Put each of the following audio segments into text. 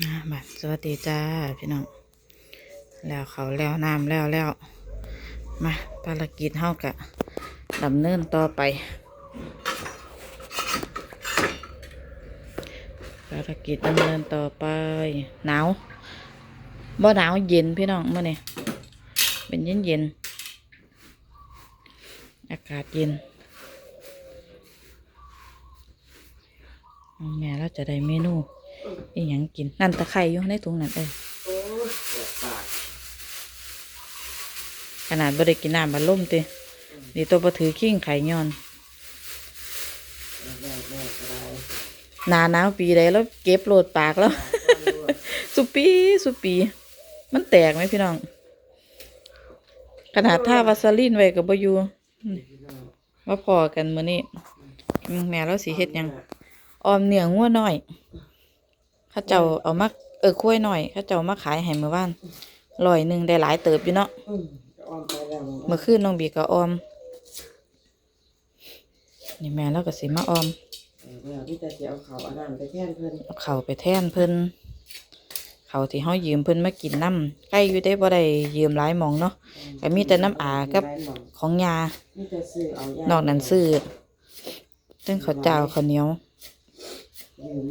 นะบัดสวัสดีจ้าพี่น้อง แล้วเขาแล้วน้ำแล้วแล้ว มาภารกิจเฮากะดำเนินต่อไป ภารกิจดำเนินต่อไป หนาวบ่หนาวเย็นพี่น้องเมื่อนี่เป็นเย็นเย็นๆอากาศเย็นแม่เราจะได้เมนู อีหยังกิน นั่นตะไคร้อยู่ในถุงนั่นเอ้ยโอ้ยปวดปากขนาดบ่ได้กินน้ำบัดล่มตินี่ตัวบ่ถือขิ้งไข่ย้อนแม่แม่ก็ได้หนาหนาวปีใดแล้วเก็บโหลดปากแล้ว สุปีสุปี มันแตกไหมพี่น้อง ขนาดท่าวาสลีนไว้กับบ่อยู่มาพอกันมื้อนี้อืมแม่เราสิเฮ็ดหยังออมเนื้องัวน้อยเขาเจ้าเอามาเออคุ้ยน้อยเขาเจ้าเอามาขายให้มื้อวานร้อยหนึงได้หลายเติบอยู่เนาะอืมจะออมไปแล้วเมื่อคืนน้องบีก็ออม นี่แม่เราก็สิมาออมเดี๋ยวพี่จะเสียเอาเขาวอันนั้นไปแทนเพื่อนเอาเขาวไปแทนเพิ่นเขาวที่เฮายืมเพิ่นมากินน้ำใกล้อยู่ได้บ่ได้ยืมหลายหมองเนาะก็มีแต่น้ำอากับของยานี่จะซื้อเอายานอกนั้นซื้อซึ่งข้าวเจ้าข้าวเหนียวยืม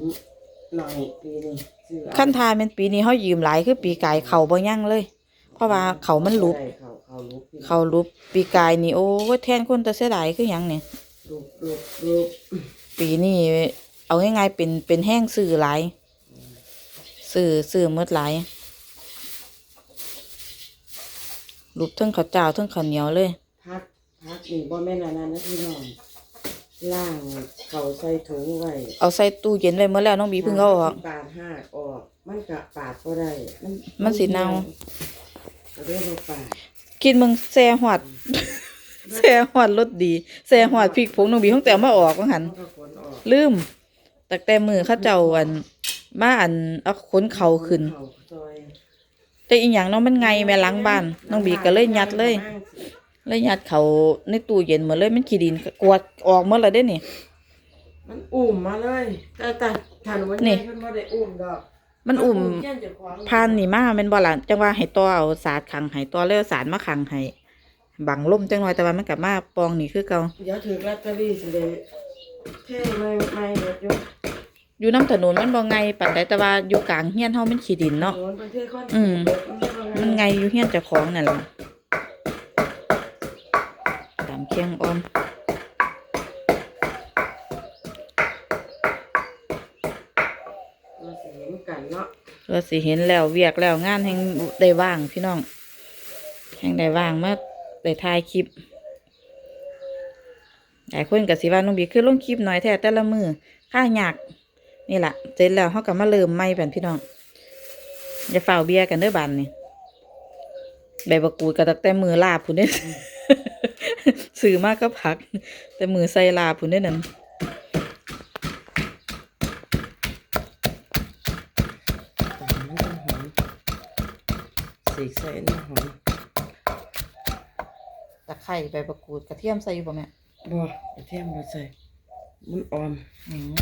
หน่อยปีนี้ซื้อเอาขั้นทายเป็นปีนี้เฮายืมหลายคือปีกายเขาบ่ยั่งเลย เพราะว่าเขามันลุบได้เขาเขาลุกเขาลุบปีกายนี่โอ้ยแทนคนแตะเสียดายคือหยังนี่ลุกลุกลุกปีนี้เอาง่ายๆเป็นเป็นแห้งซื้อหลายซื้อซื้อหมดหลายลุบเทั้งข้าวเจ้าเทั้งข้าวเหนียวเลย พักพักนี่บ่แม่นอันนั้นนะพี่น้อง ล่างเขาใส่ถุงไว้เอาใส่ตู้เย็นไว้เมื่อแล้วน้องบีเพิ่งเอาออก ปาดหักออก มันกะปาดก็ได้ มันมันสิเน่าก็เรียกว่าปาดกินมึงแซ่หอด แซ่หอดรสดีแซ่หอดพริกผงน้องบีเพิ่งแต่มาออกว่าหัน มันก็ขนออกลืมตักแต่มือเข้าเจ้าอัน มาอันเอาขนเขาขึ้น เขาซอยแต่อีหยังเนาะมันไงแม่หล้างบ้านน้องบีก็เลยยัดเลย เลยยัดเขาในตู้เย็นหมดเลยมันขี้ดินกวาดออกหมดเลยเด้นี่ มันอุ่มมาเลย แต่แต่ทันวันนี่นี้เพิ่นบ่ได้อุ่มดอก มันอุ่มเยี่ยนเจ้าของพานนี่มาแม่นบ่ล่ะจังว่าให้ต่อเอาสาดขังให้ต่อแล้วเอาสารมาขังให้บังลมจังหน่อยแต่ว่ามันกลับมาปองนี่คือเก่าเดี๋ยวถือลอตเตอรี่สิได้เท่ไม่ไม่เด็ดอยู่อยู่น้ำถนนมันบ่ไงปานใดแต่ว่าอยู่กลางเฮียนเฮามันขี้ดินเนาะโดนประเทศคนอืมเด็ดมันบ่มันไงอยู่เฮียนเจ้าของนั่นล่ะ ตามเคียงออมเราสิเห็นกันเนาะก็สิเห็นแล้วเวียกแล้วงานแห่งได้ว่างพี่น้องแห่งได้ว่างมาได้ถ่ายคลิปหลายคนก็สิว่าน้องบีคือลงคลิปหน่อยแท้แต่ละมือค่ายากนี่ล่ะเสร็จแล้วเฮาก็มาเริ่มใหม่เป็นพี่น้องอย่าฝ่าวเบียร์กันเด้อบันนี่ใบบักกูดก็ตักแต่มือลาบพุ่นเด้ ซื้อมากก็พัก แต่มือใส่ลาบพุ่นเด้นั่นแต่มันต้องหอมสีใส่น้ำหอมตะไคร้ใบบักกูดกระเทียมใส่อยู่บ่แม่บ่กระเทียมบ่ใส่มันอ่อนอืม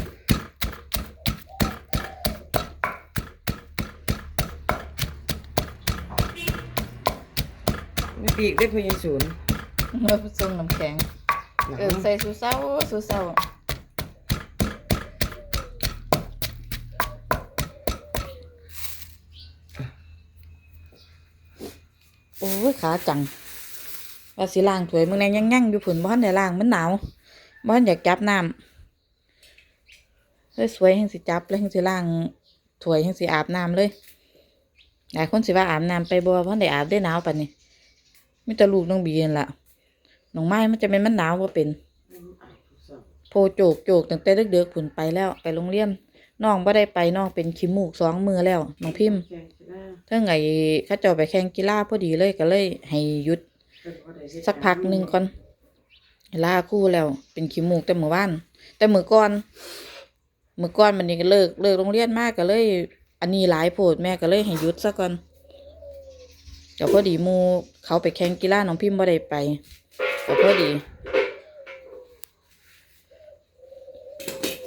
ไม่ปีกได้พยาศูนย์ เมื่อส่งน้ำแข็ง เออใส่สูเศร้าสูเศร้าโอ้ยขาจังว่าสิล้างถ้วยมึงแน่ยังยังอยู่ผุนบ้านได้ล้างมันหนาวบ้านอยากจับน้ำเลยสวยๆให้สิจับเลยให้สิล้างถ้วยให้สิอาบน้ำเลยหลายคนสิว่าอาบน้ำไปบ่เพราะได้อาบได้หนาวปานนี้มีแต่ลูกน้องบีนนล่ะ หนองไม้มันจะเป็นมันหนาวว่าเป็น โพโจกโจกตั้งแต่เด็กๆผุนไปแล้วไปโรงเรียนน้องบ่ได้ไปน้องเป็นขี้มูกสองมือแล้วน้องพิมพ์เท่าไงเขาเจ้าไปแข่งกีฬาพอดีเลยก็เลยให้หยุด สักพักหนึ่งก่อนลาคู่แล้ว เป็นขี้มูกแต่เมื่อวานแต่มือก่อนมือก่อนมันนี่ก็เลิกเลิกโรงเรียนมากก็เลย อันนี้หลายโพดแม่ก็เลยให้หยุดซะก่อนเดี๋ยวพอดีมูเขาไปแข่งกีฬาน้องพิมพ์บ่ได้ไป ก็พอดี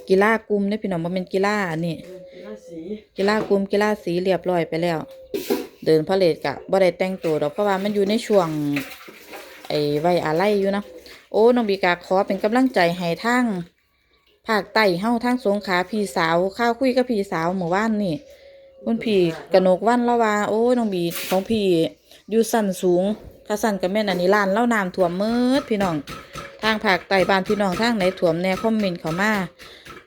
กีฬากลุ่มเนี่ยพี่น้องมันเป็นกีฬาอันนี้าสีกีฬากลุ่มกีฬาสีเรียบร้อยไปแล้ว เดินพาเลทกะบ่ได้แต่งตัวดอกเพราะว่ามันอยู่ในช่วง ไอ้ไว้อะไรอยู่นะโอ้น้องบีกาขอเป็นกำลังใจให้ทางภาคใต้เฮาทางสงขลาพี่สาวข้าวคุยกับพี่สาวเมื่อวานนี่คุณพี่กนกวันแล้วว่าโอ้น้องบีของพี่อยู่สั้นสูง ถ้าสั้นก็แม่นอันนี้ล้านเล่าน้ำท่วมมืดพี่น้อง ทางภาคใต้บ้านพี่น้องทางไหนท่วมแน่คอมเมนต์เข้ามา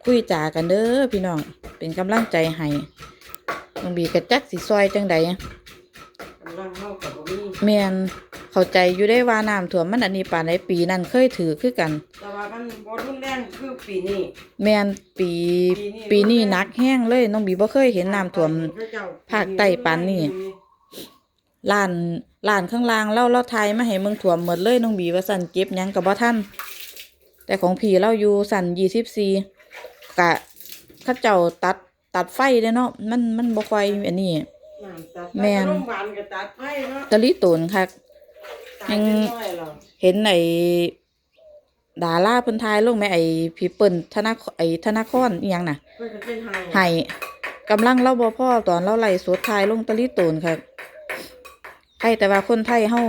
คุยจากันเด้อพี่น้อง เป็นกำลังใจให้น้องบีกระจักสิซอยจังใดกำลังเข้ากับบ่มีแม่นเข้าใจอยู่ได้ว่าน้ำท่วมมันอันนี้ป่านในปีนั้นเคยถือคือกัน แต่ว่ามันบ่รุนแรงคือปีนี้แม่นปีปีนี้หนักแห้งเลยน้องบีบ่เคยเห็นน้ำท่วมภาคใต้ปานนี้ ล้านล้านข้างล่างเล่าเล่าไทยมาให้เมืองถ่วมหมดเลยน้องบีว่าสั่นเก็บหยังกับบ่ท่านแต่ของพี่เราอยู่สั่นยี่สิบสี่กะเข้าเจ้าตัดตัดไฟเด้เนาะมันมันบ่ค่อยอันนี้น้ำตัดแม่นโรงพยาบาลก็ตัดไฟเนาะตะลิโตนคักตายเป็นน้อยหรอเห็นไอ้ดาราเพิ่นทายลงไหมไอ้พี่เปิ้นธนาไอ้ธนาคารอีหยังน่ะเพิ่นก็เป็นไห้ให้กำลังเล่าบ่พ่อตอนเราไล่สดทายลงตะลิโตนครั ใครแต่ว่าคนไทยเฮา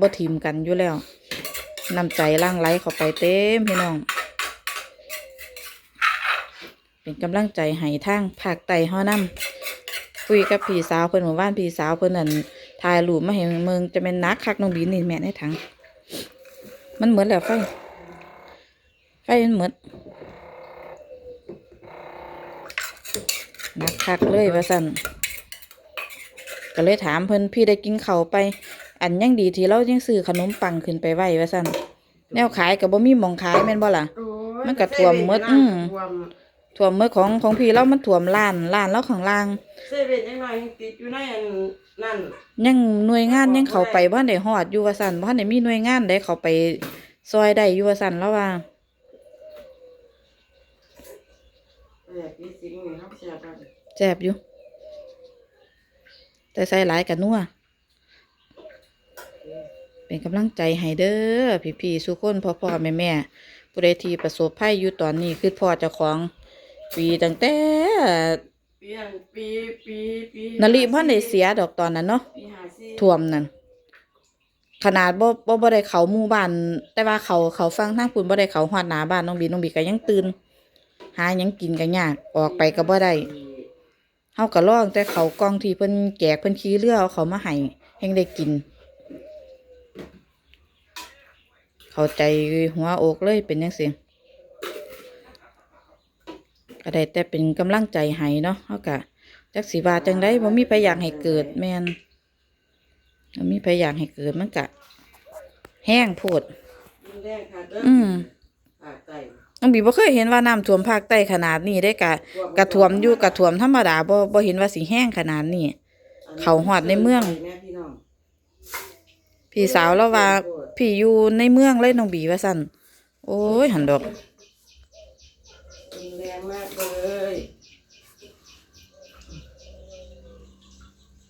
บ่ถิ่มกันอยู่แล้วน้ำใจล่างไหลเข้าไปเต็มพี่น้อง เป็นกำลังใจให้ทางภาคใต้เฮานำคุยกับพี่สาวเพิ่นเมื่อวานพี่สาวเพิ่นนั่นถ่ายรูปมาให้เมืองจะเป็นนักคักน้องบีนี่แม่ในถัง มันเหมือนแล้วไฟ ไฟมันเหมือนนักคักเลยว่าสั่น ก็เลยถามเพิ่นพี่ได้กินเขาวไป อันยังดีที่เรายังซื้อขนมปังขึ้นไปไว้ว่าสั่นแนวขายกับบ่มีหมองขายแม่นบ่ล่ะโอ้ยมันก็ท่วมหมดอืม ท่วมถ่วมเมื่อของของพี่เรามันถ่วมล้านล้านแล้วข้างล่าง เซเว่นยังน้อยยังติดอยู่ในอันนั่น ยังหน่วยงานยังเข้าไปบ่ทันได้ฮอดอยู่ว่าสั่นบ่ทันได้มีหน่วยงานใดเข้าไปซอยได้อยู่ว่าสั่นแล้วว่า แบบนี้สิ่งนี้ครับเสียบไปแซ่บอยู่ แต่ใส่หลายกันนัวเป็นกำลังใจให้เด้อพี่ๆสุกคนพ่อพ่อแม่แม่ผู้ใดที่ประสบภัยอยู่ตอนนี้คือพ่อเจ้าของปีตั้งแต่ปีอันปีปีปีนาริพ่อได้เสียดอกตอนนั้นเนาะท่วมนั่นขนาดบ่บ่บ่ได้เขาหมู่บ้าน แต่ว่าเขาเขาฟังทางปุ่นบ่ได้เขาฮอดหน้าบ้านน้องบีน้องบีก็ยังตื่น หายังกินก็ยากออกไปก็บ่ได้ เฮาก็ลองแต่เขากล่องที่เพิ่นแจกเพิ่นขี้เรือเอาเขามาให้แฮงได้กิน เข้าใจหัวอกเลยเป็นจังซี่ก็ได้แต่เป็นกำลังใจให้เนาะเฮาก็จักสิว่าจังไดบ่มีไผอยากให้เกิดแม่นบ่มีไผอยากให้เกิดมันก็แห้งโพดมันแรงค่ะเด้ออืมภาคใต้ น้องบีบ่เคยเห็นว่าน้ำท่วมภาคใต้ขนาดนี้ได้กะกะท่วมอยู่กะท่วมธรรมดาบ่บ่เห็นว่าสิแห้งขนาดนี้ เขาฮอดในเมืองแม่พี่น้อง พี่สาวแล้วว่า พี่อยู่ในเมืองเลยน้องบีว่าซั่นโอ้ยหันดอกมันแรงมากเลย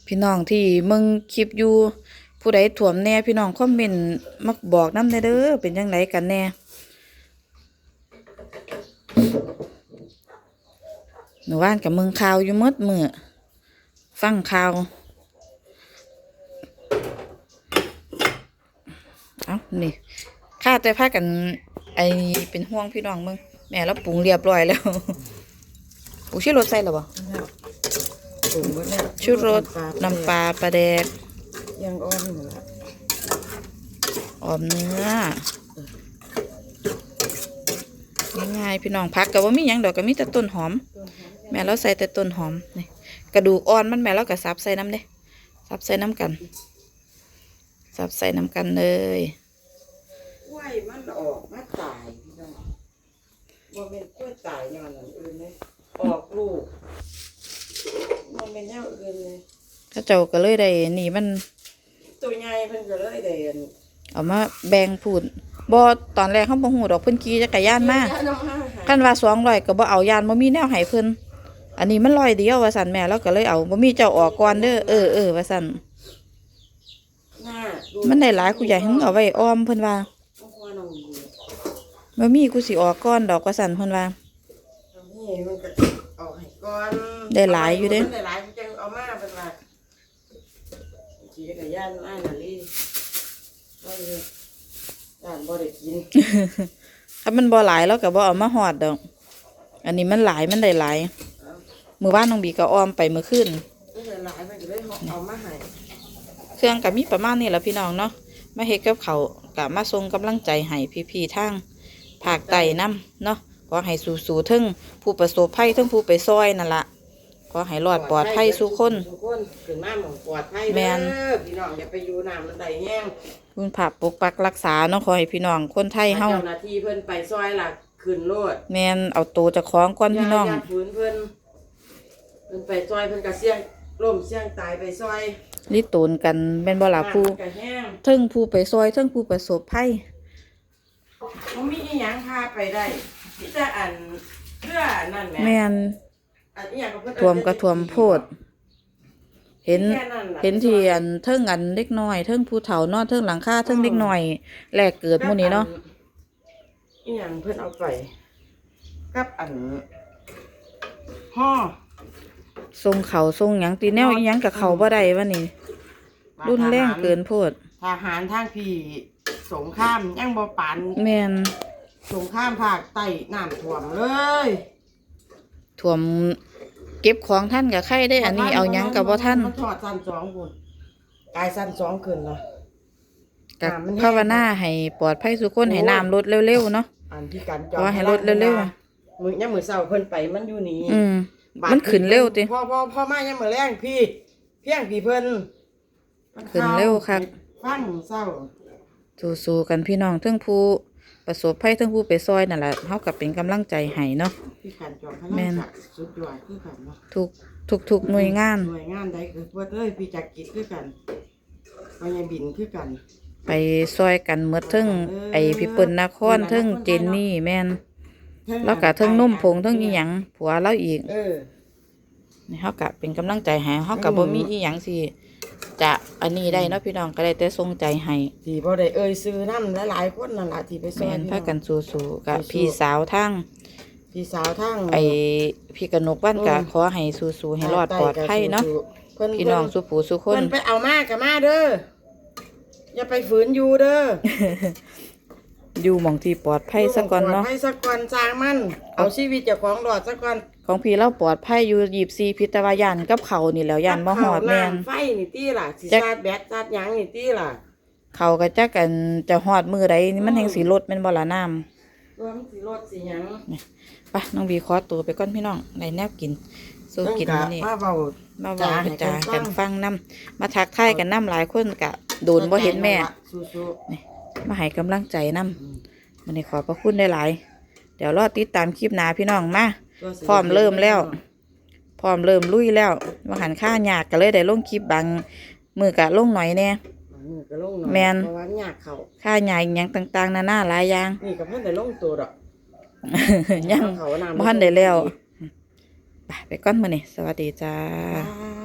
พี่น้องที่มึงคลิปอยู่ผู้ใดท่วมแน่พี่น้องคอมเมนต์มาบอกนำได้เด้อเป็นจังไดกันแน่ หนูว่านกับมึงข่าวอยู่หมดมือฟังข่าว เอานี่ข้าแต่พากัน ไอเป็นห่วงพี่น้องมึง แม่เราปรุงเรียบร้อยแล้วอุชิรสใส่หรอบ่ปรุงไว้แล้วชูรสน้ำปลาปลาแดกยังอ่อนอยู่ละออมเนื้อง่ายๆพี่น้องพักก็ว่ามีหยังดอกก็มีแต่ต้นหอม แม่เราใส่แต่ต้นหอมนี่กระดูกอ่อนมันแม่เราก็สับใส่น้ำเด้สับใส่น้ำกัน สับใส่น้ำกันเลยกล้วยมันออกมาตายพี่น้องบ่เป็นกล้วยตายย้อนอันอื่นเลยออกลูกมันเป็นแนวอื่นเลยถ้าเจ้าก็เลยได้นี่มันตัวใหญ่เพิ่นก็เลยได้อันเอามาแบ่งพูดบ่ตอนแรกเขาบ่ฮู้ดอกเพิ่นขี่จักรยานมาย่น้ำห้าหาคันว่า200ก็บ่เอายานบ่มีแนวให้เพิ่น อันนี้มันร้อยเดียวว่าซั่นแม่เราก็เลยเอาบ่มีเจ้าออกก่อนเด้อเออเออว่าซั่นหน้าดูมันได้หลายกูอยากให้มึงเอาไว้ออมเพิ่นว่าต้องว่าน้องดูบ่มีกูสิออกก่อนดอกว่าซั่นเพิ่นว่าทำให้มันก็เอาให้ก่อนได้หลายอยู่เด้ได้หลายจังเอามาเป็นว่าขี่จักรยานอ้ายนาลีว่าอยู่ย่านบ่ได้กินถ้ามันบ่หลายแล้วก็บ่เอามาฮอดดอก อันนี้มันหลายมันได้หลายเอา มื้อวานน้องบีก็อ้อมไปมื้อคืนไม่ได้หลายมันก็เลยเอามาให้เครื่องก็มีประมาณนี้แหละพี่น้องเนาะมาเฮ็ดกับเขาวก็มาส่งกำลังใจให้พี่ๆทางภาคใต้นํเนาะขอให้สู้ๆเทั้งผู้ประสบภัยเทั้งผู้ไปซอยนั่นละขอให้รอดปลอดภัยสู่คนทุกคนขึ้นมาหมองปลอดภัยแม่นเด้อพี่น้องอย่าไปอยู่น้ำมันใดแห้งคุณภาพปกปักรักษาเนาะขอให้พี่น้องคนไทยเฮาเจ้าหน้าที่เพิ่นไปซอยหลักขึ้นโลดแม่นเอาตัวเจะคล้าของก่อนพี่น้องย่าฝืนเพิ่นเพิ่นไปซอยเพิ่นก็เสี่ยงล่มเสี่ยงตายไปซอยรีตูนกันแม่นบ่ล่ะผู้น้ำมันก็แห้งเทั้งผู้ไปซอยเทั้งผู้ประสบภัยบ่มีอีหยังพาไปได้ที่จะอันเพื่อนั่นแหละแม่นอันอีหยังก็เพิ่นท่วมก็ท่วมโพด เห็น แค่ล่ะเห็นที่อันเทิงอันเล็กน้อยเทิงผู้เฒ่านอนเทิงหลังคาเทิงเล็กน้อยแลกเกิดหมู่นี้เนาะอีหยังเพิ่นเอาไปกับอันห่อ ทรงเขาทรงหยังตีแนวอีหยังกับเขาบ่ได้วะนี่ รุนแรงเกินโพดทหารทางพี่สงครามยังบ่ปานแม่นสงครามภาคใต้น้ำท่วมเลยถ่วมเก็บของท่านกับใครได้อันนี้เอาหยังกับบ่ท่านมันทอดสั้นสองพุ่นกายสั้นสองขึ้นเนาะ กับน้ำมันแห้ง ภาวนาให้ปลอดภัยสุกคนให้น้ำลดเร็วๆเนาะ อันที่กันจขอให้รถเร็วๆ มือยามมื้อเช้าเพิ่นไปมันอยู่นี่ อืม บาดมันขึ้นเร็วติพ่อพ่อพ่อมายามมื้อแรงพี่ เพียงพี่เพิ่นมันขึ้นเร็วคัก ฟังเศร้าสู้ๆกันพี่น้องเทั้งผู้ประสบภัยเทั้งผู้ไปซอยนั่นแหละเฮากับเป็นกำลังใจให้เนาะ พี่กันจอมพแม่ลังน ศักดิ์สุดยอดคือกันเนาะทุกทุกทุกหน่วยงาน หน่วยงานใดคือเพื่อเอ้ยพี่จักกิจคือกันพญาบินคือกัน ไปซอยกันเมดเทิงไอพี่เปิ้ลนครเทิงเจนนี่แม่น แล้วก็เทิงนุ่มผงเทิงอีหยังผัวเราอีกเออนี่เฮาก็เป็นกำลังใจให้เฮาก็บ่มีอีหยังสิจะอันนี้ได้เนาะพี่น้องก็ได้แต่ส่งใจให้ที่บ่ได้เอ่ยซื้อนำหลายๆคนนั่นล่ะที่ไปซอแม่ยนพี่พากันสู้ๆกับสู้ๆพี่สาวทั้งพี่สาวทั้งไอพี่กนกบ้านก็ขอให้สู้ๆให้รอดปลอดภัยเนาะเพิ่นพี่น้องสุผู้สุคเพิ่นน ไปเอามากับมาเด้อ อย่าไปฝืนอยู่เด้อ อยู่หม่องที่ปลอดภัยซะก่อนเนาะ ให้สักก่อนสร้างมัน เอาชีวิตเจ้าของรอดสักก่อนของพี่เราปลอดภัยอยู่24พิตวายานกับเขานี่แหล้วย่านบ่ฮอดแม่น น้ำไฟนี่ตี้ล่ะสิจักชาร์จแบตชาร์จหยังนี่ตี้ล่ะเขาก็จักกันจะฮอดมือใดนี่มันแห่งสิลดแม่นบ่ล่ะน้ำ รวมสิรถสิหยังไปน้องบีขอตัวไปก่อนพี่น้องได้แนวกินสู้กินเพิ่มื้อก็นี้ มาเว้ามาเว้าจ้าให้จากักันนฟังฟังนํมาทักทายกันนํหลายคนก็โดนบ่เห็นแม่ สู้ มาให้กำลังใจนํๆอืมมื้อนี้ขอบพระคุณได้หลายๆเดี๋ยวรอติดตามคลิปหน้าพี่น้องมาตัวสิพร้อมเริ่มแล้วพร้อมเริ่มลุยแล้วว่าหันค่ายากก็เลยได้ลงคลิปบางมือกะลงหน่อยแน่มือก็ลงหน่อยแม่นเพราะว่าอยากเข้าค่ายากอิหยังต่าง ๆ นานาหลายอย่างนี่ก็เพิ่นได้ลงตัวดอกยังเขาน้ำบ่ทันได้แล้วไปไปก่อนมื้อนี้สวัสดีจ้าจ้า